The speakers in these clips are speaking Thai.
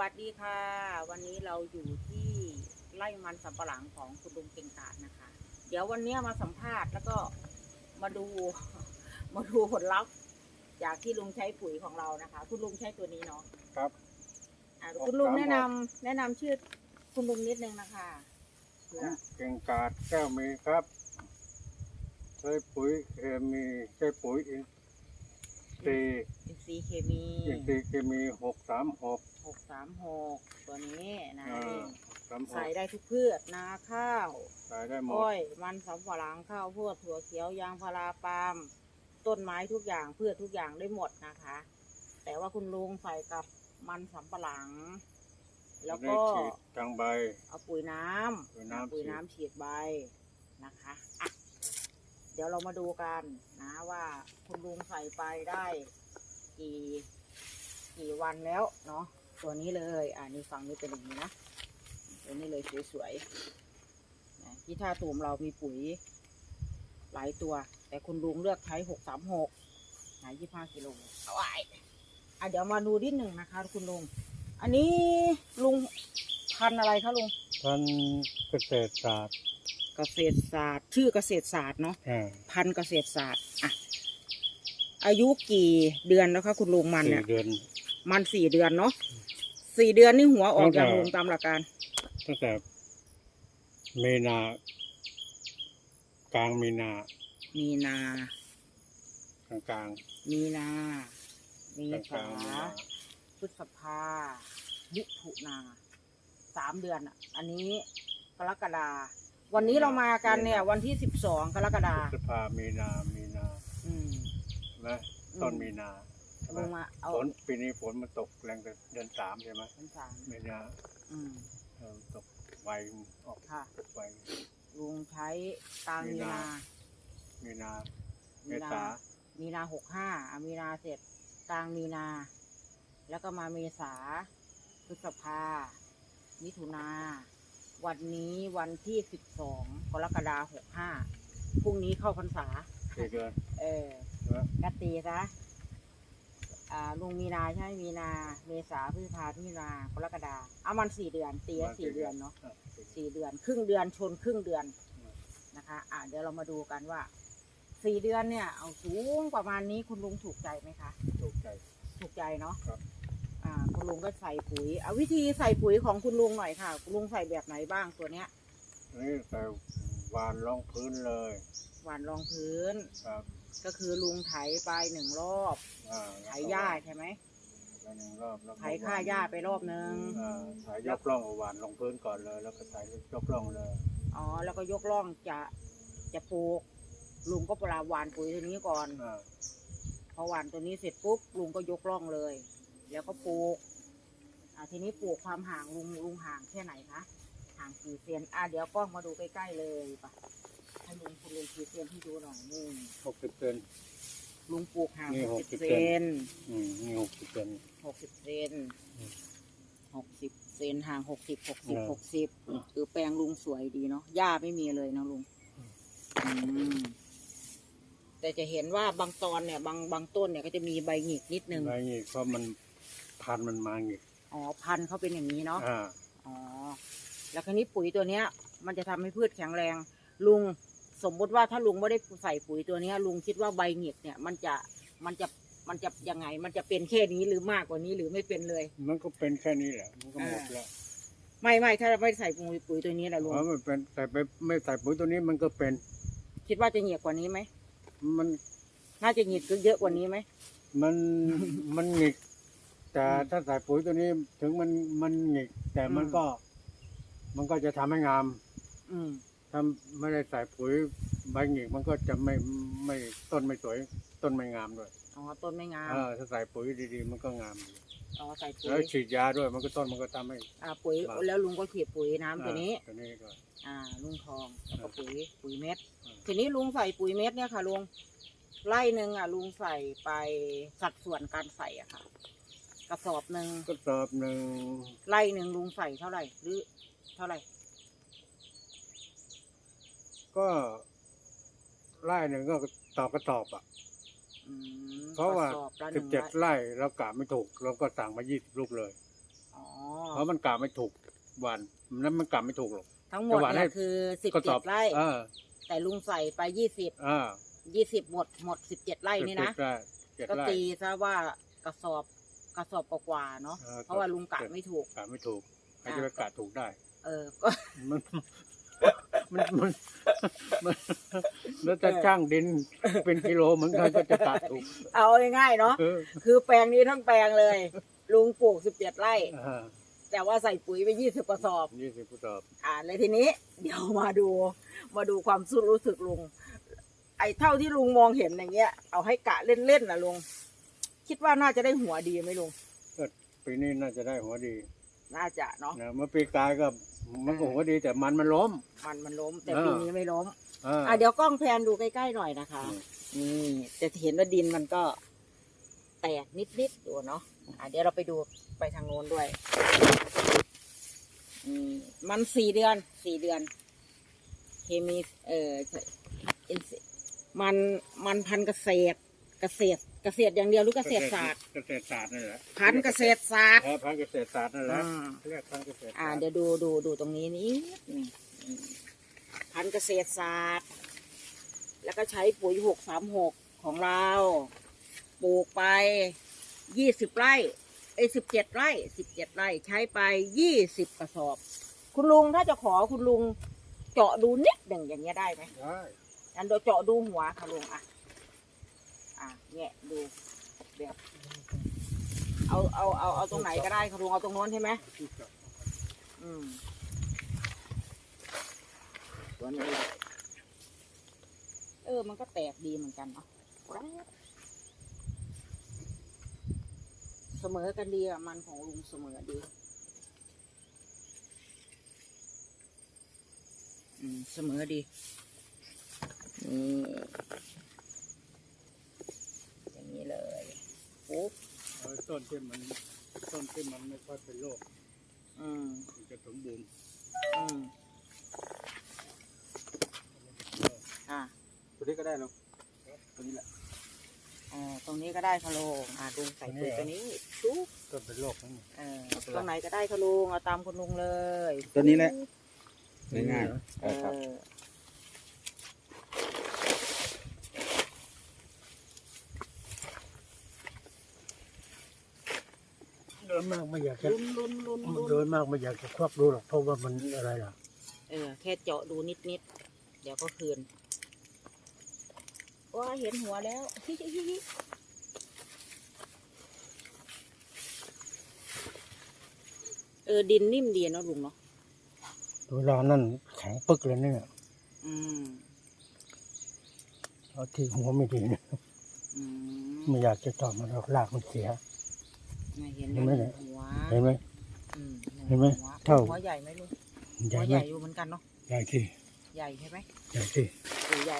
วัสดีค่ะ วันนี้เราอยู่ที่ไร่มันสำปะหลังของคุณลุงเก่งกาจนะคะ เดี๋ยววันนี้มาสัมภาษณ์แล้วก็มาดูมาดูผลลัพธ์จากที่ลุงใช้ปุ๋ยของเรานะคะ คุณลุงใช้ตัวนี้เนาะครับอะคุณลุงแนะนำแนะนำชื่อคุณลุงนิดนึงนะคะเพื่อเก่งกาดแก้วมีครับ ใช้ปุ๋ยเคมีใช้ปุ๋ยอินทรีย์อินซีย์เคมีอินทรีย์เคมีหกสามหก หกสามหกตัวนี้นะอ่านี่สามหใส่กได้ทุกพืชนาข้าวใส่ได้หมดอ้อยมันสำปะหลังข้าวโพดถั่วเขียวยางพาราปาล์มต้นไม้ทุกอย่างพืชทุกอย่างได้หมดนะคะ แต่ว่าคุณลุงใส่กับมันสำปะหลัง แล้วได้ก็ ฉีดทางใบ เอาปุ๋ยน้ำปุ๋ยน้ำ ปุ๋ยฉีดน้ำฉีดใบนะคะอะเดี๋ยวเรามาดูกันนะว่าคุณลุงใส่ไปได้ กี่กี่วันแล้วเนาะ ตัวนี้เลย อ่านี่ฝั่งนี้เป็นอย่างนี้นะ ตัวนี้เลยสวยๆนะที่ท่าตูมเรามีปุ๋ย หลายตัว แต่คุณลุงเลือกใช้หกสามหกหายยี่ห้ากิโลเอาไว้อะเดี๋ยวมาดูนิดหนึ่งนะคะ คุณลุง อันนี้ลุงพันธุ์อะไรคะลุงท่านเกษตรศาสตร์ เกษตรศาสตร์ ชื่อเกษตรศาสตร์เนาะอ่าพันธุ์เกษตรศาสตร์ อะ อายุกี่เดือนแล้วคะคุณลุงมันสี่เนี่ยเดือนมันสี่เดือนเนาะ สี่เดือนนี่หัวออกตั้งแต่อย่างลุงตามหลักการ ตั้งแต่เมนากลางมีนา มีนา กลางกลางมีนาเมกลางกลาษางมีนาพฤษภามิถุนาสามเดือนอะ อันนี้กรกฎาวันนี้เรามากันเนี่ย วันที่สิบสองกรกฎาพฤษภามีนามีนาอืมใช่ไหมต้นมีนาใช่ไหม ลุงมาเอาฝนปีนี้ฝนมันตกแรงแต่เดือนสามใช่ไหมเป็นสามมีนาอืมเออตกไวออกค่ะไวลุงใช้กลางมีนามีนาเมมีนาษามีนาหกห้าอะมีนาเสร็จกลางมีนา แล้วก็มาเมษาพฤษภา มิถุนา วันนี้วันที่สิบสองกรกฎาหกห้าพรุ่งนี้เข้าพรรษาสี่เดือนเออใช่ไหมกตีซะ อ่าลุงมีนาใช่ไหมมีนา เมษาพฤษภามิถุนากรกฎาเอามันสี่เดือนตีให้สี่เดือนเนาะอ่สี่สี่เดือน ครึ่งเดือนชนครึ่งเดือนนะคะ อ่าเดี๋ยวเรามาดูกันว่าสี่เดือนเนี่ยเอาสูงประมาณนี้คุณลุงถูกใจไหมคะ ถูกใจ ถูกใจเนาะครับ อ่าคุณลุงก็ใส่ปุ๋ยเอาวิธีใส่ปุ๋ยของคุณลุงหน่อยค่ะ คุณลุงใส่แบบไหนบ้างตัวเนี้ยนี่ใส่หวานรองพื้นเลย หวานรองพื้นครับ ก็คือลุงไถไปหนึ่งรอบอ่าไถหญ้าใช่ไหมไปหนึ่งรอบแล้วก็ไถค่าหญ้าไปรอบนึงอ่าไถยกร่องหวานลงพื้นก่อนเลย แล้วก็ไถยกร่องเลยอ๋อ แล้วก็ยกร่องจะจะปลูก ลุงก็ปลาหวานปุ๋ยตัวนี้ก่อน อ่าพอหวานตัวนี้เสร็จปุ๊บลุงก็ยกร่องเลย แล้วก็ปลูกอ่าทีนี้ปลูกความห่างลุงลุงห่างแค่ไหนคะห่างกี่เซนอะเดี๋ยวกล้องมาดูใกล้ๆเลยปะ ให้ลุงคุณลุงกี่เซนที่ดูหน่อยนี่หกสิบเซน ลุงปลูกห่างนี่หกสิบ60 เซนอืมนี่หกสิบเซน หกสิบเซนอืมหกสิบเซนห่างหกสิบหกสิบเออหกสิบคือแปลงลุงสวยดีเนาะหญ้าไม่มีเลยนะลุงอืมแต่จะเห็นว่าบางตอนเนี่ย บางบางต้นเนี่ยก็จะมีใบหงิกนิดนึง อะไรงี้เพราะมันพันธุ์มันมางี้อ๋อพันธุ์เขาเป็นอย่างนี้เนาะ อ่า อ๋อ แล้วคราวนี้ปุ๋ยตัวเนี้ย มันจะทำให้พืชแข็งแรง ลุง สมมุติว่าถ้าลุงไม่ได้ใส่ปุ๋ยตัวเนี้ยลุงคิดว่าใบหงิกเนี่ย มันจะมันจะมันจะยังไง มันจะเป็นแค่นี้หรือมากกว่านี้หรือไม่เป็นเลย มันก็เป็นแค่นี้แหละ มันก็หมดแล้วไม่ไม่ถ้าไม่ใส่ปุ๋ยปุ๋ยตัวนี้แหละลุงเพราะมันเป็นใส่ไปไม่ใส่ปุ๋ยตัวนี้มันก็เป็น คิดว่าจะเหงียกกว่านี้ไหมมันน่าจะหงิกเยอะกว่านี้ไหมมันมันหงิกแต่ถ้าใส่ปุ๋ยตัวนี้ถึงมันมันหงิกแต่มันก็ มันก็จะทำให้งาม อืม ถ้าไม่ได้ใส่ปุ๋ยใบหงิกมันก็จะไม่ไม่ต้นไม่สวย ต้นไม่งามด้วยอ๋อต้นไม่งามเออถ้าใส่ปุ๋ยดีๆ มันก็งามดีอ๋อใส่ปุ๋แล้วยฉีดยาด้วยมันก็ต้นมันก็ทำให้อ่าปุ๋ยแล้วลุงก็ฉีดปุ๋ยน้ำตัวนี้อ่าตัวนี้ด้วยอ่าลุงทองแล้วก็ปุ๋ยปุ๋ยเม็ดอืมทีนี้ลุงใส่ปุ๋ยเม็ดเนี่ยค่ะลุงไร่หนึ่งอะลุงใส่ไปสัดส่วนการใส่อะค่ะ กระสอบหนึ่งก็สอบหนึ่งไร่หนึ่งลุงใส่เท่าไหร่หรือเท่าไหร่ ก็ไร่หนึ่งก็ต่อกระสอบอะ อืมเพราะว่ากสอบละหสินึ่บงเจ็ดไร่ไร่เรากะไม่ถูก เราก็สั่งมายี่สิบลูกเลย อ๋อเพราะมันกะไม่ถูกวันนั้นมันกะไม่ถูกหรอก ทั้งหมดจังหวะเนี่ยให้คือสิบก็เจ็ตอดบไร่ เออแต่ลุงใส่ไปยี่สิบเออยี่สิบหมดหมดสิบเจ็ดไร่นี่นะเจ็ดไร่เจ็ดก็ไร่ตีซะว่ากระสอบกระสอบกว่าๆเนาะออเพราะว่าลุงกะไม่ถูก กะไม่ถูกใครจะไปกะถูกได้ เออก็ มัน มันมันมันแล้วจะจ้างดินเป็นกิโลเหมือนกันก็จะกะถูกเอาง่ายๆเนาะเออคือแปลงนี้ทั้งแปลงเลย ลุงปลูกสิบเจ็ดไร่ อ่าแต่ว่าใส่ปุ๋ยไปยี่สิบกระสอบ ยี่สิบกระสอบ อ่าเลยทีนี้ เดี๋ยวมาดู มาดูความสุรู้สึกลุง ไอ้เท่าที่ลุงมองเห็นอย่างเงี้ย เอาให้กะเล่นๆนะลุง คิดว่าน่าจะได้หัวดีไหมลุง ปีนี้น่าจะได้หัวดี น่าจะเนาะ นะเมื่อปีกายก็ มันก็หัวดีแต่มันมันล้ม มันมันล้ม แต่อ่าปีนี้ไม่ล้มอ่าอะเดี๋ยวกล้องแพนดูใกล้ๆหน่อยนะคะอืมนี่จะเห็นว่าดินมันก็ แตกนิดๆดูเนาะอะเดี๋ยวเราไปดูไปทางโน้นด้วยอืมมันสี่เดือนสี่เดือน เคมี เอ่ออินทรีย์มันมันพันธุ์เกษตร เกษตรเกษตรอย่างเดียวหรือเกษตรศาสตร์เกษตรศาสตร์นั่นแหละพันธุ์เกษตรศาสตร์เออพันธุ์เกษตรศาสตร์นั่นแหละอ่า เรียกพันธุ์เกษตรศาสตร์อ่าเดี๋ยวดูดูดูตรงนี้นิดหนึ่งอืมพันธุ์เกษตรศาสตร์ แล้วก็ใช้ปุ๋ยหกสามหกของเราปลูกไปยี่สิบไร่ไอ้สิบเจ็ดไร่สิบเจ็ดไร่ใช้ไปยี่สิบกระสอบ คุณลุงถ้าจะขอคุณลุงเจาะดูนิดหนึ่งอย่างเงี้ยได้ไหมได้งั้นเดี๋ยวเจาะดูหัวค่ะลุงอะ อะแงะดูแบบเอาเอาเอาเอาตรงไหนก็ได้ค่ะลุงเอาตรงโน้นใช่ไหมอืมตัวนี้เออ มันก็แตกดีเหมือนกันเนาะเสมอกันดีอะมันของลุงเสมอดี อืม เสมอดี นี่อ เลยปุ๊บเอาต้นที่มันต้นที่มันไม่ค่อยเป็นโรคอืมมันจะสมบูรณ์อืมอะตัวนี้ก็ได้เนาะตัวนี้แหละเออตรงนี้ก็ได้คะโลงอ่าลุงใส่ปุ๋ยตัวนี้ชุบต้นเป็นโรคนั่นเออตรงไหนก็ได้คะลุงเอาตามคุณลุงเลยตัวนี้แหละง่ายเอๆครับอ โดยมากไม่อยากจะลุ้นลุ้นลุ้นลุ้นโดยมากไม่อยากจะควักดูหรอกเพราะว่ามันอะไรล่ะ เออ แค่เจาะดูนิดนิดๆเดี๋ยวก็คืนว้าเห็นหัวแล้วเออดินนิ่มดีเนาะลุงเนาะเวลานั่นแข็งปึกเลยเนี่ยอืมเอาที่หัวไม่ดีเนี่ยอืมไม่อยากจะตอบมันหรอกรากมันเสีย เนี่ยเห็นเห็นไหมแล้วเนี่ยหัวเห็นไหมอืมเห็นไหมหัวเท่า หัวใหญ่ไหมลุงใหญ่หัวไหมใหญ่อยู่เหมือนกันเนาะใหญ่ที่ใหญ่ใช่ไหมใหญ่ที่เออใหญ่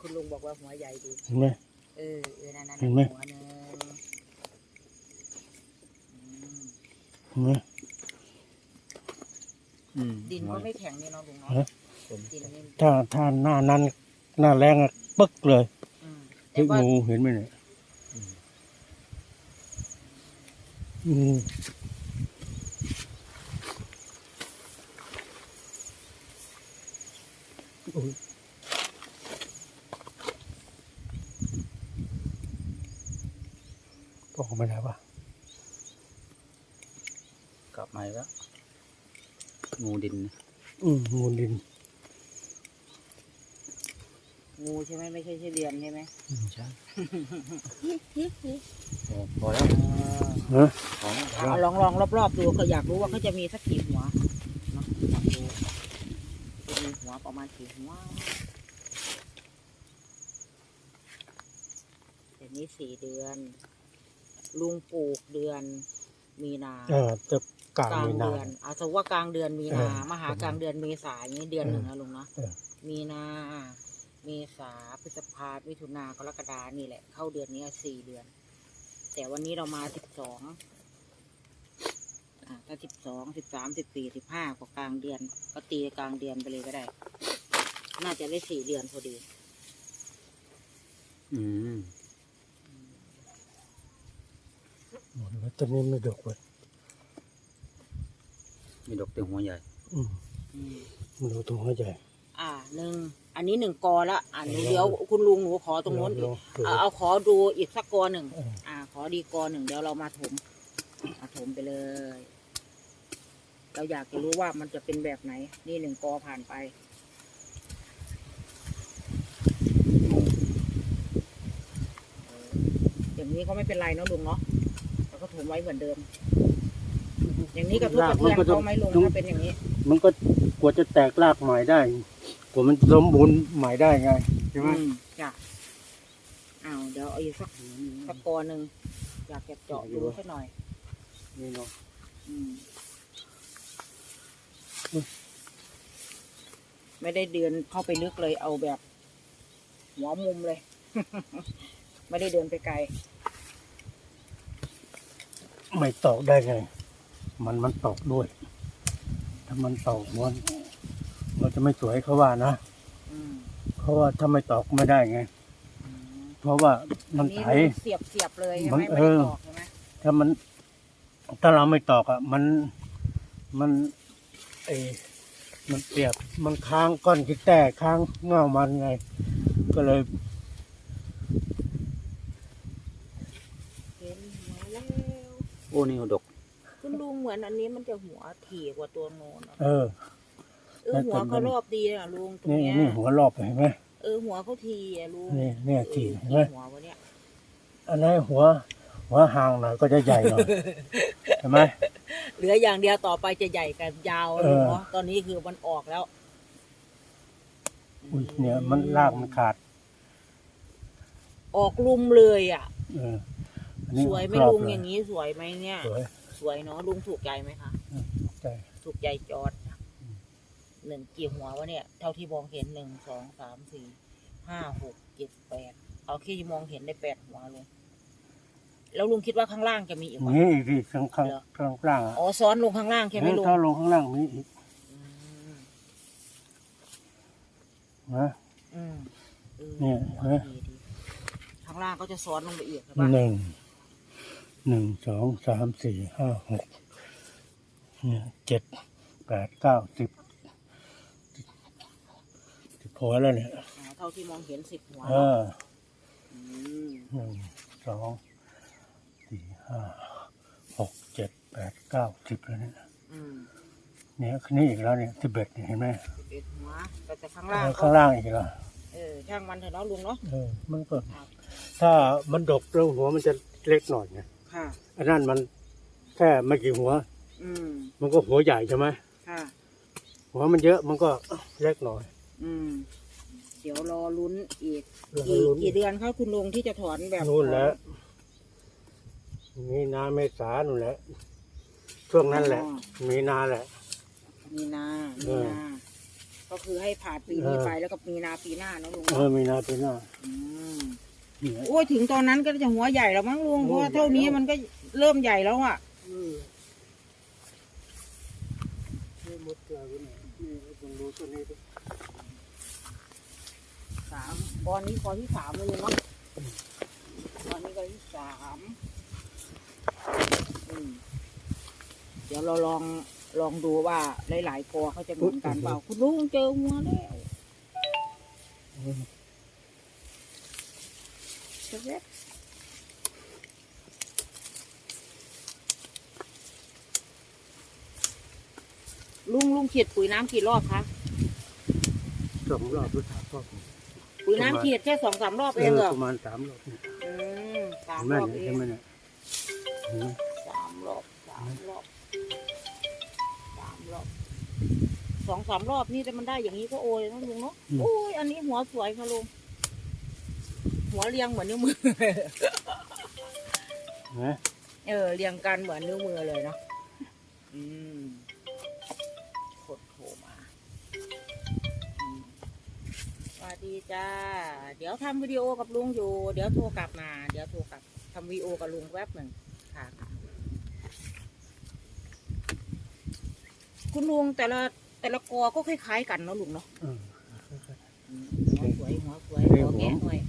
คุณลุงบอกว่าหัวใหญ่ดีเห็นไหม เออเออนั่นนั่นเห็นไหม หัวหนึ่งอืมเห็นไหม อืมดินก็ไม่แข็งนี่เนาะลุงเนาะฮะ ดินนี่ถ้าถ้าหน้านั้นหน้าแรงอะปึกเลยอืมแต่เฮ้ยว่างูเห็นไหมเนี่ย อืมโอ้ยพ่อไม่ได้ปะกลับมาอีกแล้วงูดิน อืมงูดิน งูใช่ไหมไม่ใช่ใช่เดือนใช่ไหมอืมใช่โอ้พอแล้วฮะของเอาลองลองรอบๆดูเขาอยากรู้ว่าเขาจะมีสักกี่หัวเนาะอยากรู้จะมีหัวประมาณกี่หัวแต่นี้สี่เดือน ลุงปลูกเดือนมีนาเออจะกลางกลางมีนาเดือนเอาสมมติว่ากลางเดือนมีนาเออมาหากลางเดือนเมษาอย่างนี้เดือนหนึ่งนะลุงเนาะเออมีนา เมษาพฤษภามิถุนากรกฎานี่แหละ เข้าเดือนนี้สี่เดือน แต่วันนี้เรามาสิบสองอ่าถ้าสิบสองสิบสามสิบสี่สิบห้ากว่ากลางเดือน ก็ตีกลางเดือนไปเลยก็ได้ น่าจะได้สี่เดือนพอดี อืมหมดแล้วตอนนี้ไม่ดกเลยมีดอกแต่หัวใหญ่ อืมอืมมันดูตรงหัวใจ อ่าหนึ่งอันนี้หนึ่งกอละอ่าหนูเดี๋ยวคุณลุงหนูขอตรงโน้นอีกลองดูเอาเอาขอดูอีกสักกอหนึ่งเอออ่า ขอดีกอหนึ่งเดี๋ยวเรามาถมมาถมไปเลย เราอยากจะรู้ว่ามันจะเป็นแบบไหน นี่หนึ่งกอผ่านไปเอออย่างนี้ก็ไม่เป็นไรเนาะลุงเนาะเราก็ถมไว้เหมือนเดิม อย่างนี้กระทบกระเทือนเขาไหมลุงถ้าเป็นอย่างนี้ มันก็กว่าจะแตกรากใหม่ได้ กว่ามันสมบูรณ์ใหม่ได้ไงใช่ไหมอืมจ้ะอ้าวเดี๋ยวเอาอีกสักสักกอหนึ่งอยากจะเจาะดูสักหน่อย นี่เนาะอืมอืมไม่ได้เดินเข้าไปลึกเลยเอาแบบ หัวมุมเลย ไม่ได้เดินไปไกล ไม่ตอกได้ไง มันมันตอกด้วย ถ้ามันตอกมัน มันจะไม่สวยเขาว่านะอืมเพราะว่าถ้าไม่ตอกไม่ได้ไง อืมเพราะว่ามันนี่ไถ เสียบเสียบๆเลยใช่มัไหมนไม่เอได้อ ตอกใช่ไหมถ้ามัน ถ้าเราไม่ตอกอะ มันมันเออมันเปียกมันค้างก้อนขี้แต่ค้างเงามันไง ก็เลย เห็นหัวแล้วโอ้นี่ดอกคุณลุงเหมือนอันนี้มันจะหัวถี่กว่าตัวโน้นอะเออ เออหัวเขารอบดีนะลุงตรงนี่เนี้ยนี่หัวรอบเห็นไหม เออหัวเขาทีอะลุงนี่เนี่ยทีเออเห็นไหม หัววะเนี่ยอันนั้นหัว หัวห่างหน่อยก็จะใหญ่หน่อยเห็นไหม เหลืออย่างเดียวต่อไปจะใหญ่กันยาวเออลุงเนาะตอนนี้คือมันออกแล้วอุ้ยเนี่ยมันรากมันขาดออกลุมเลยอะ เอออันนี้สวยไหมครบลุงเอย่างนี้สวยไหมเนี่ย สวยสวยเนาะลุงถูกใจไหมคะใช่ถูกใจจอด หนึ่งกี่หัววะเนี่ย เท่าที่มองเห็นหนึ่งสองสามสี่ห้าหกเจ็ดแปดเอาที่มองเห็นได้แปดหัวลุงแล้วลุงคิดว่าข้างล่างจะมีอีกไหมนี่อีกที่ข้างข้างเหรอข้างล่างอะอ๋อซ้อนลงข้างล่างใช่ไหมลุงถ้าลงข้างล่างมีอีกอืมนะอืมออเนี่ยหัวเห็นไหมดีดีข้างล่างก็จะซ้อนลงไปอีกใช่ปะหนึ่งหนึ่งสองสามสี่ห้าหกเนี่ยเจ็ดแปดเก้าสิบสิบ หัวแล้วเนี่ยอ๋อเท่าที่มองเห็นสิบหัวเอเนาะอมหนึ่งสองสี่ห้าหกเจ็ดแปดเก้าสิบแล้วเนี่ยอืมเนี่ยนี่อีกแล้วเนี่ยสิบเอ็ดเนี่ยเห็นไหมสิบเอ็ดหัวแต่แต่ข้างล่างแล้วก็ข้างล่างอีกแล้วเออช่างมันเถอะเนาะลุงเนาะเออมันก็ครับถ้ามันดกแล้วหัวมันจะเล็กหน่อยไงค่ะอันนั้นมันแค่ไม่กี่หัว อืมมันก็หัวใหญ่ใช่ไหมค่ะหัวมันเยอะมันก็เล็กหน่อย อืม เดี๋ยวรอลุ้นอีกรอกี่ลุ้น กี่เดือนคะคุณลุงที่จะถอนแบบนู่นแหละมีนาเมษานู่นแหละ ช่วงนั้นแหละ มีนาแหละ มีนาเอมีอนาก็คือให้ผ่านปีนี้เออ ไปแล้วก็มีนาปีหน้าเนาะลุงเอเนาะอมีนาปีหน้าอืมเนี่ย โอ้ยถึงตอนนั้นก็จะหัวใหญ่แล้วมั้งลุงเพราะว่าเท่านี้มันก็เริ่มใหญ่แล้วอะนี่มดเกลือไว้หน่อยนี่ต้องดูตัวนี้ด้วย สามตอนนี้กอที่สามเลยลุงเนาะตอนนี้กอที่สามอืมเดี๋ยวเราลองลองดูว่าหลายๆกอเขาจะเหมือนกันเปล่า คุณลุงเจอหัวแล้วเช็ดเล็บลุงลุงเขียดปุ๋ยน้ำกี่รอบคะสองรอบหรือสามรอบ ปุ๋ยน้ำเขียดแค่สองสามรอบเอเองอเหรอประมาณสามรอบเนี่ยอืมสามเห็นไหมรอบเนี่ยเอเห็งนไหมเนี่ยเห็นไหมสามรอบสามรอบสามรอบสองสามรอบนี่แต่มันได้อย่างนี้ก็โอยนะลุงเนาะโอ้ยอันนี้หัวสวยค่ะลุงหัวเรียงเหมือนนิ้วมือ เห็นไหมเออเรียงกันเหมือนนิ้วมือเลยเนาะอืม วัสดีจ้า เดี๋ยวทำวิดีโอกับลุงอยู่ เดี๋ยวโทรกลับมา เดี๋ยวโทรกลับทำวิดีโอกับลุงแวบหนึ่งค่ะค่ะ คุณลุงแต่ละแต่ละกอก็คล้ายๆกันเนาะลุงเนาะเอออืมหัวสวยหัวสวยเฮ้ยหัวแกะหัวหน่อย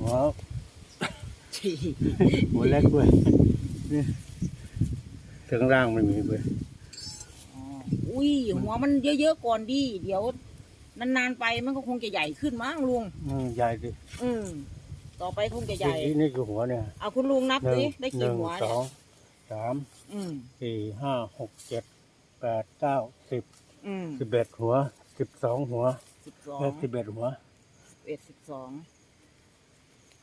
หัวหัวเล็กด้วยนี่ถึงล่างไม่มีเลยอ๋ออุ้ยหัวมันเยอะๆก่อนดิเดี๋ยว นานๆไปมันก็คงจะใหญ่ขึ้นมั้งลุง อืมใหญ่ดิอืมต่อไปคงจะใหญ่นี่นี่คือหัวเนี่ยเอาคุณลุงนับหนึ่งสิได้หกี่นึ่งหัวสเนี่อยงสามอืมสี่ห้าหกเจ็ดแปดเก้าสิบอืมสิบเอ็ดหัวสิบสองหัวสิบสองเออสิบเอ็ดหัว เอ็ดสิบสอง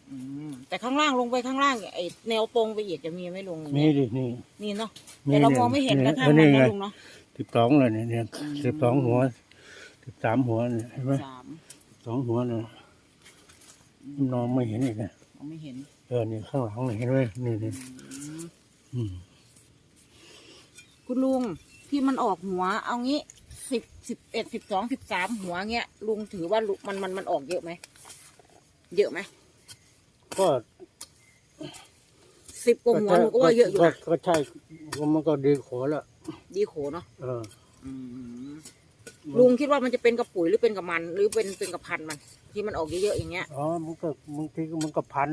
อืมแต่ข้างล่างลงไปข้างล่างไอ้แนวตรงไปอีกจะมีไหมลุงมีดินี่นี่เนาะแต่เรามองไม่เห็นกระทั่งนี่มันไงนะลุงเนาะ สิบสองเลยเนี่ยเนี่ยอืมสิบสองหัว สิบสามหัวเนี่ยเห็นไหมสามสองหัวเนี่ยมองไม่เห็นอีกนะมองไม่เห็นเออนี่ข้างหลังเนี่ยเห็นไหมนี่นี่อืมอืมคุณลุงที่มันออกหัว เอางี้สิบสิบเอ็ดสิบสองสิบสามหัวเงี้ยลุงถือว่าลุมันมันมันออกเยอะไหมเยอะไหมก็สิบกว่าหัวหนูก็ว่าเยอะอยู่นะก็ใช่มันก็ดีขอละดีโขเนาะเออ อืม ลุงคิดว่ามันจะเป็นกระปุ๋ยหรือเป็นกับมัน หรือเป็นเป็นกับพันธุ์มัน ที่มันออกเยอะๆอย่างเงี้ยอ๋อมันก็บางทีก็มันก็พัน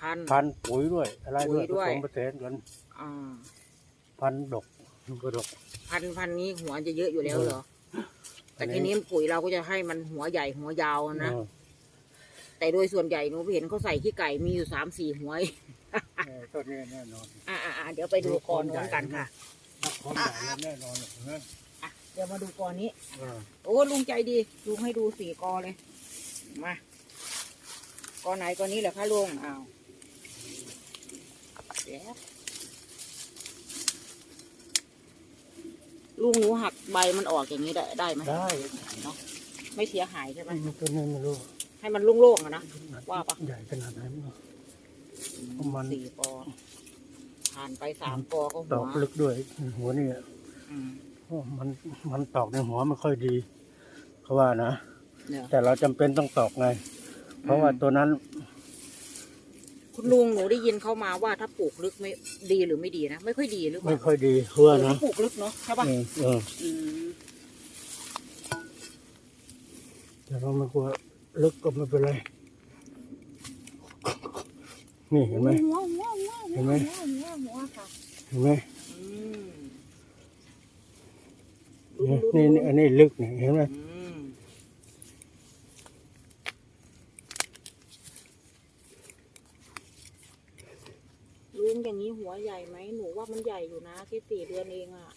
พันธุ์ พันปุ๋ยด้วย อะไรด้วยปุ๋ยด้วยผสมผสานกันอ่าพันดกมันก็ดก พันธุ์พันธุ์นี้หัวจะเยอะอยู่แล้วเหรอแต่อันนี้ทีนี้ปุ๋ยเราก็จะให้มันหัวใหญ่หัวยาวนะ เออแต่โดยส่วนใหญ่หนูเห็นเขาใส่ขี้ไก่มีอยู่สามสี่หัวเออก็แน่แน่นอนอ่าอ่าเดี๋ยวไปดูกรน้องกันค่ะถ้าของใหญ่แล้วแน่นอนเห็นไหมอะ เดี๋ยวมาดูกรนี้เออโอ้ลุงใจดีลุงให้ดูสี่กอเลย มากอไหนกอนี้เหรอคะลุงอ้าวเดี๋ยวลุงหนูหักใบมันออกอย่างนี้ได้ได้ไหมได้เนาะไม่เสียหายใช่ไหมมันตัวนี้ไม่รู้ให้มันโล่งๆอะนะ ว่าปะ ใหญ่ขนาดไหนไม่รู้ ประมาณ สี่กอผ่านไปสามกอก็ตหัอวกลึกด้วย หัวนี่อืมเพราะ มันมันตอกในหัวไม่ค่อยดีเขาว่านะ เนี่ยแต่เราจำเป็นต้องตอกไง เพราะว่าตัวนั้นคุณลุงหนูได้ยินเข้ามาว่าถ้าปลูกลึกไม่ดีหรือไม่ดีนะ ไม่ค่อยดีหรือเปไม่ล่าค่อยดีเพื่อเออนะถ้าปลูกลึกเนาะใช่ปะเออเอออืมแต่เราไม่กลัวลึกก็ไม่เป็นไร นี่เห็นไหมหัวหัวหัวเห็นไหมหัวหัวหัวค่ะเห็นไหมอืม นี่นี่อันนี้ลึกนี่เห็นไหมอืมลุงอย่างนี้หัวใหญ่ไหมหนูว่ามันใหญ่อยู่นะแค่สี่เดือนเองอะ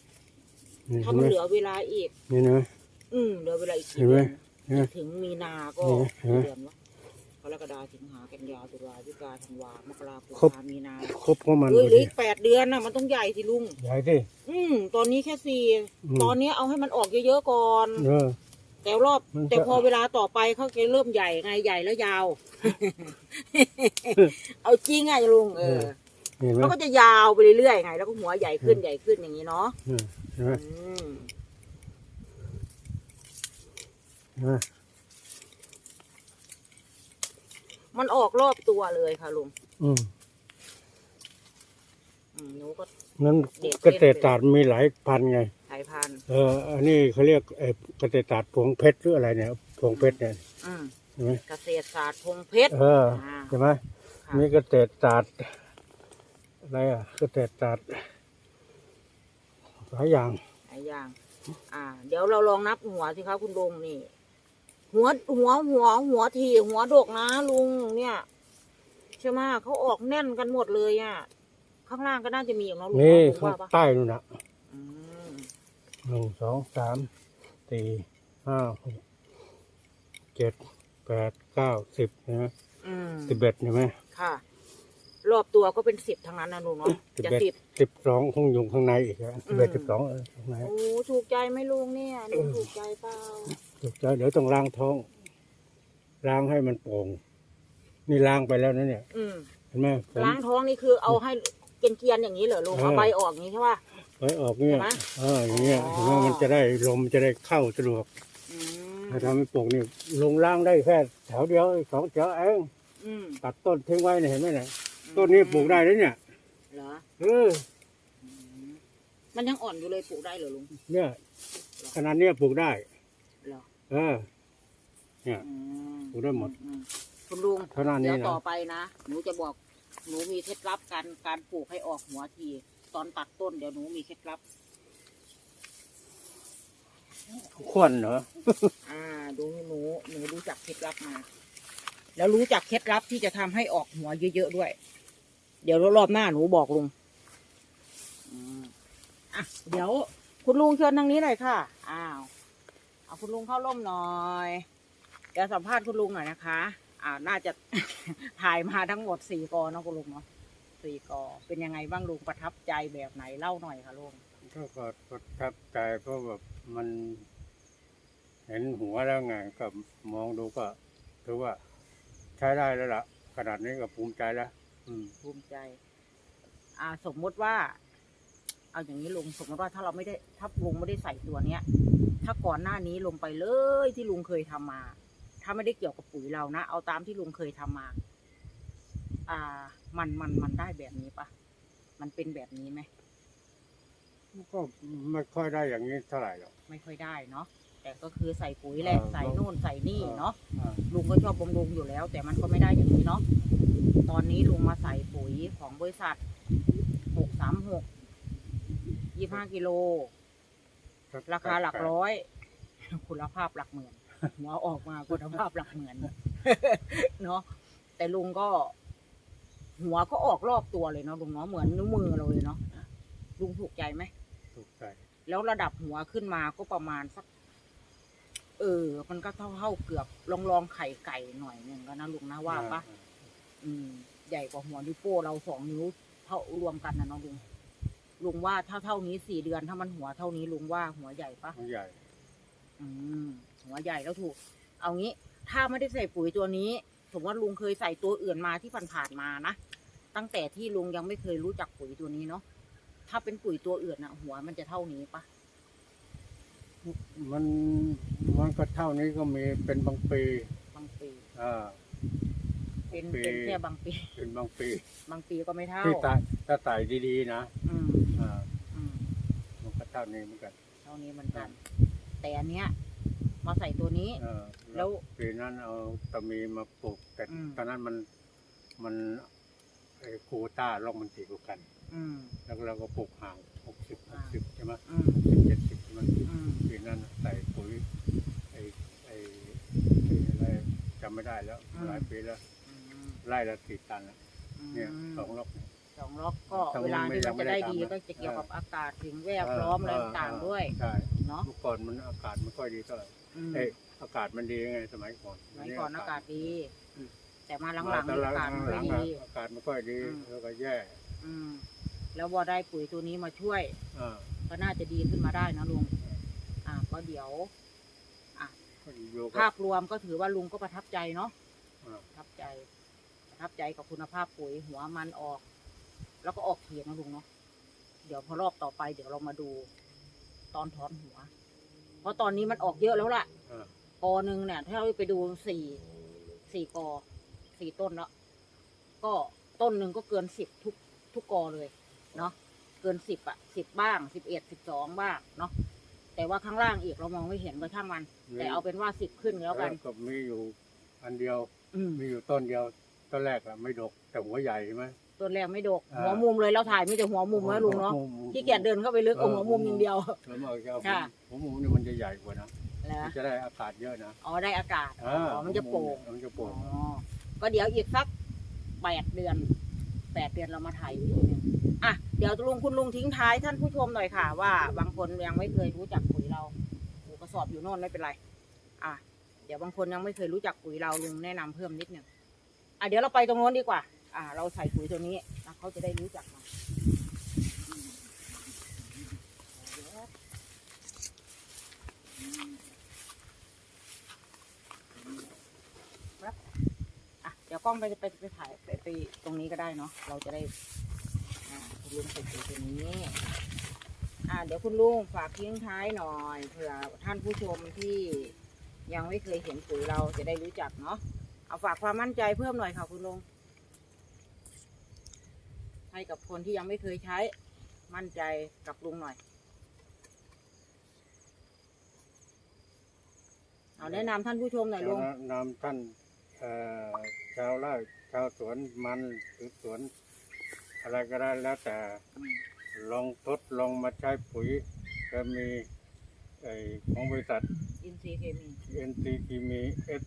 นี่ถ้าเห็นมันไหมเหลือเวลาอีก นี่นะ อืมเหลือเวลาอีกเห็นไหมเดือนเห็นไหมถึงมีนาก็เห็นไหม กี่เดือนวะก รกฎาสิงหากันยาตุลาพฤศจิกาธันวามกราคมครบพามีนาครบของมันเฮ้ยพอเหลือดีอีกแปดเดือนน่ะมันต้องใหญ่สิลุง ใหญ่ดิอืมตอนนี้แค่สี่อืม ตอนนี้เอาให้มันออกเยอะๆก่อน เออ แต่รอบมันจะ แต่พอเวลาต่อไปเขาจะเริ่มใหญ่ไงใหญ่แล้วยาว เอาจริงไงลุงเออเห็นไหมเขาก็จะยาวไปเรื่อยๆไง แล้วก็หัวใหญ่ขึ้นใหญ่ขึ้นอย่างนี้เนาะเออเห็นไหมอืมเห็นไหม มันออกรอบตัวเลยค่ะลุงอืมอืมหนูก็ นั้นเด็กเกษตรศาสตร์มีหลายพันธุ์ไง สายพันธุ์เอออันนี้เขาเรียกไอ้เกษตรศาสตร์พวงเพชรหรืออะไรเนี่ยพวงเพชรเนี่ยอืมใช่ไหมเกษตรศาสตร์พงเพชร เอออ่า ใช่ไหมค่ะมีเกษตรศาสตร์อะไรอะเกษตรศาสตร์หลายอย่างหลายอย่าง อ่า เดี๋ยวเราลองนับหัวสิคะคุณลุงนี่ หัวหัวหัวหัวทีหัวดกนะลุงเนี่ยใช่ไหมเขาออกแน่นกันหมดเลยอะข้างล่างก็น่าจะมีอย่างน้องลุงนี่เนาะผมข้างว่าปะใต้นู่นนะอืมหนึ่งสองสามสี่ห้าหกเจ็ดแปดเก้าสิบใช่ไหมอืมสิบเอ็ดใช่ไหมค่ะ รอบตัวก็เป็นสิบทั้งนั้นนะลุงเนาะสิบจะเอ็ดสิบ สิบสองคงอยู่ข้างในอีกอะสิบเอ็ดอืม สิบสองเออข้างใน โอ้ถูกใจไหมลุงเนี่ยลุงถูกใจเปล่าถูกใจ เดี๋ยวต้องล้างท้อง ล้างให้มันโป่ง นี่ล้างไปแล้วนะเนี่ย อืมเห็นไหมผม ล้างท้องนี่คือเอาให้เกรียนๆอย่างนี้เหรอลุงเออเอาใบออกอย่างนี้ใช่ป่ะ ไว้ออกเนี่ยเห็นไหมเอออย่างเงี้ยอ๋อ เห็นไหมมันจะได้ลมจะได้เข้าสะดวกอืมถ้าทำให้โป่งนี่ลงล้างได้แค่แถวเดียวสองแถวเองอืมตัดต้นทิ้งไว้เนี่ยเห็นไหมเนี่ยต้นนี้ปลูกได้แล้วเนี่ยเหรอเอออืมมันยังอ่อนอยู่เลยปลูกได้เหรอลุงเนี่ยขนาดเนี้ยปลูกได้ เหรอเออ เนี่ยอืมปลูกได้หมด อืคุณลุงขนาดนี้เดี๋ยวนะ ต่อไปนะ หนูจะบอก หนูมีเคล็ดลับการการปลูกให้ออกหัวที ตอนตัดต้นเดี๋ยวหนูมีเคล็ดลับควรเหรออ่า ดูหนูหนูรู้จักเคล็ดลับมา แล้วรู้จักเคล็ดลับที่จะทำให้ออกหัวเยอะๆด้วย เดี๋ยวรอบหน้าหนูบอกลุงอืมอะเดี๋ยว คุณลุงเชิญทางนี้หน่อยค่ะอ้าว เอาคุณลุงเข้าร่มหน่อยเดี๋ยวสัมภาษณ์คุณลุงหน่อยนะคะ อ่า น่าจะถ่ายมาทั้งหมดสี่กอเนาะคุณลุงเนาะสี่กอ เป็นยังไงบ้างลุงประทับใจแบบไหนเล่าหน่อยค่ะลุงก็ก็ประทับใจเพราะแบบมัน เห็นหัวแล้วไงก็มองดูก็ถือว่าใช้ได้แล้วล่ะ ขนาดนี้ก็ภูมิใจแล้วอืมภูมิใจ อ่า สมมุติว่า เอาอย่างนี้ลุงสมมติว่าถ้าเราไม่ได้ถ้าลุงไม่ได้ใส่ตัวเนี้ย ถ้าก่อนหน้านี้ลงไปเลยที่ลุงเคยทำมา ถ้าไม่ได้เกี่ยวกับปุ๋ยเรานะ เอาตามที่ลุงเคยทำมา อ่า มันมันมันได้แบบนี้ปะมันเป็นแบบนี้ไหมก็ไม่ค่อยได้อย่างนี้เท่าไหร่หรอกไม่ค่อยได้เนาะแต่ก็คือใส่ปุ๋ยแหละเออใส่นู่นใส่นี่เนาะอ่าลุงก็ชอบบำรุงอยู่แล้ว แต่มันก็ไม่ได้อย่างนี้เนาะตอนนี้ลุงมาใส่ปุ๋ยของบริษัทหกสามหกยี่ห้ากิโล ราคาหลักร้อย คุณภาพหลักหมื่นหัวออกมาคุณภาพหลักหมื่นเนาะแต่ลุงก็ หัวก็ออกรอบตัวเลยเนาะลุงเนาะเหมือนนิ้วมือเราเลยเนาะลุงถูกใจไหมถูกใจแล้วระดับหัวขึ้นมาก็ประมาณสัก เออ มันก็เท่าเท่าๆเกือบลองลองๆไข่ไก่หน่อยหนึ่งก็นะลุงนะว่าปะอ่อืม ใหญ่กว่าหัวนิ้วโป้เราสองนิ้วเท่ารวมกันนะเนาะลุง ลุงว่าถ้าเท่านี้สี่เดือนถ้ามันหัวเท่านี้ลุงว่าหัวใหญ่ปะหัวใหญ่ อืมหัวใหญ่แล้วถูก เอางี้ ถ้าไม่ได้ใส่ปุ๋ยตัวนี้สมมติว่าลุงเคยใส่ตัวอื่นมาที่ผ่านๆมานะตั้งแต่ที่ลุงยังไม่เคยรู้จักปุ๋ยตัวนี้เนาะถ้าเป็นปุ๋ยตัวอื่นอะหัวมันจะเท่านี้ปะมันมันก็เท่านี้ก็มีเป็นบางปี บางปีอ่าเป็นปีเป็นแค่บางปี เป็นบางปี บางปีก็ไม่เท่าที่ตายถ้าตายดีๆนะอืมอ่าอืมมันก็เท่านี้เหมือนกัน เท่านี้เหมือนกัน แต่อันเนี้ยมาใส่ตัวนี้ เออแล้วปีนั้นเอาตะมีมาปลูก แต่อืม ตอนนั้นมันมันไอ้โควต้าลงมันติดกัน อืม แล้วเราก็ปลูกห่างหกสิบหกสิบใช่ไหมอืม สิบเจ็ดสิบใช่ไหมอืม ปีนั้นใส่ปุ๋ยไอ้ไอ้ไอ้อะไรจำไม่ได้แล้วหลายปีแล้วอืมไล่ละสี่ตันแล้วอืมเนี่ยสองล็อก สองล็อกก็ทำไมเวลาที่มันไม่จะได้ยังไม่ดีได้ทำก็จะเกี่ยวกับเอออากาศสิ่งแวดล้อมอะไรต่างๆด้วยใช่เนาะเมื่อก่อนมันอากาศไม่ค่อยดีเท่าไหร่อืมเอ้ยอากาศมันดีไงสมัยก่อนสมัยก่อนอากาศดีอืมแต่มาหลังมาๆตนี่อนหลัอากาศไม่หลังดีๆอากาศไม่ค่อยดีอืมแล้วก็แย่อืมแล้วพอได้ปุ๋ยตัวนี้มาช่วยอ่าก็น่าจะดีขึ้นมาได้นะลุงอ่าก็เดี๋ยวก็อยู่กัภาบพรวมก็ถือว่าลุงก็ประทับใจเนาะอ่าประทับใจประทับใจกับคุณภาพปุ๋ยหัวมันออก แล้วก็ออกเขียนนะลุงเนาะเดี๋ยวพอรอบต่อไปเดี๋ยวเรามาดู ตอนถอนหัว เพราะตอนนี้มันออกเยอะแล้วล่ะอ่ากอหนึ่งเนี่ยถ้าเราไปดูสี่สี่กอสี่ต้นแล้วก็ต้นหนึ่งก็เกินสิบทุกทุกกอเลย เนาะเกินสิบอะสิบบ้างสิบเอ็ดสิบสองบ้างเนาะแต่ว่าข้างล่างอีกเรามองไม่เห็นก็ช่างมัน แต่เอาเป็นว่าสิบขึ้นแล้วกัน ก็มีอยู่อันเดียว อืม มีอยู่ต้นเดียว ต้นแรกอะไม่ดกแต่หัวใหญ่ใช่ไหม ต้นแรกไม่ดกอ่าหัวมุมเลยเราถ่ายไม่แต่หัวมุมนะลุงเนาะขี้เกียจเดินเข้าไปลึกเอาหัวมุมอย่างเดียวแล้วมันจะเอาค่ะหัวหมูนี่มันจะใหญ่กว่านะแล้วมันจะได้อากาศเยอะนะอ๋อได้อากาศอ่าอ๋อมันจะโปร่งมันจะโปอ๋ร่องก็เดี๋ยวอีกสักแปดเดือนแปดเดือนเรามาถ่ายอีกทีหนึงอะเดี๋ยวลุงคุณลุงทิ้งท้ายท่านผู้ชมหน่อยค่ะ ว่าบางคนยังไม่เคยรู้จักปุ๋ยเราโอ้กระสอบอยู่โน่นไม่เป็นไร อะเดี๋ยวบางคนยังไม่เคยรู้จักปุ๋ยเราลุงแนะนำเพิ่มนิดหนึ่งอะเดี๋ยวเราไปตรงโน้นดีกว่า อะเราใส่ปุ๋ยตัวนี้นะเขาจะได้รู้จักมาครับอะเดี๋ยวกล้องไปไปไปถ่ายไปไปตรงนี้ก็ได้เนาะเราจะได้อ่าคุณลุงใส่ปุ๋ยตัวนี้อ่าเดี๋ยวคุณลุงฝากทิ้งท้ายหน่อยเผื่อท่านผู้ชมที่ยังไม่เคยเห็นปุ๋ยเราจะได้รู้จักเนาะเอาฝากความมั่นใจเพิ่มหน่อยค่ะคุณลุง ให้กับคนที่ยังไม่เคยใช้ มั่นใจกับลุงหน่อย เอาแนะนำท่านผู้ชมหน่อยลุงนำท่านเอ่อชาวไร่ชาวสวนมันหรือสวน อะไรก็ได้แล้วแต่ลองทดลองมาใช้ปุ๋ยเคมีไอของบริษัท อินทรีย์เคมี NC คีมี S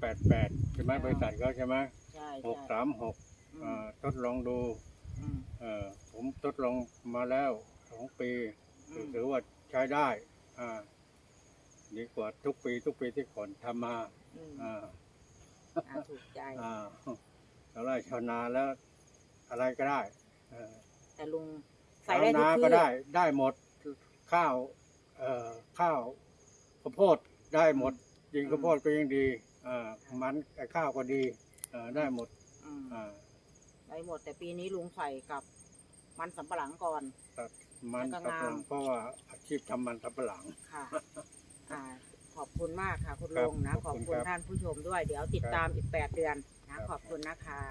แปดแปดใช่ไหมอ่า บริษัทเขาใช่ไหมใช่หกใช่สามหกอืมทดลองดูอืม เอ่อผมทดลองมาแล้วสองปีอืมถือว่าใช้ได้ อ่า ดีกว่าทุกปี ทุกปีที่ก่อนทำมาอืมอ่าอ่าถูกใจอ่าชาวไร่ชาวนาแล้ว อะไรก็ได้เออแต่ลุงใส่ชาวได้ทุกนาพืก็ชได้ ได้หมดข้าว เอ่อข้าวข้าวโพดได้หมดยิงข้าวโพดก็ยังดี อ่ามันไอ้ข้าวก็ดี เอ่อได้หมดอืมอ่า ได้หมดแต่ปีนี้ลุงใส่กับมันสำปะหลังก่อน ตัดมันแล้วก็สับปะหลังงามเพราะว่าอาชีพทำมันสับปะหลัง ค่ะ อ่า ขอบคุณมากค่ะ คุณครับลุงนะ ขขออบบคุณคุณครับท่านผู้ชมด้วย เดี๋ยวติดครับ ตามอีกแปดเดือนนะครับขอบคุณนะคะ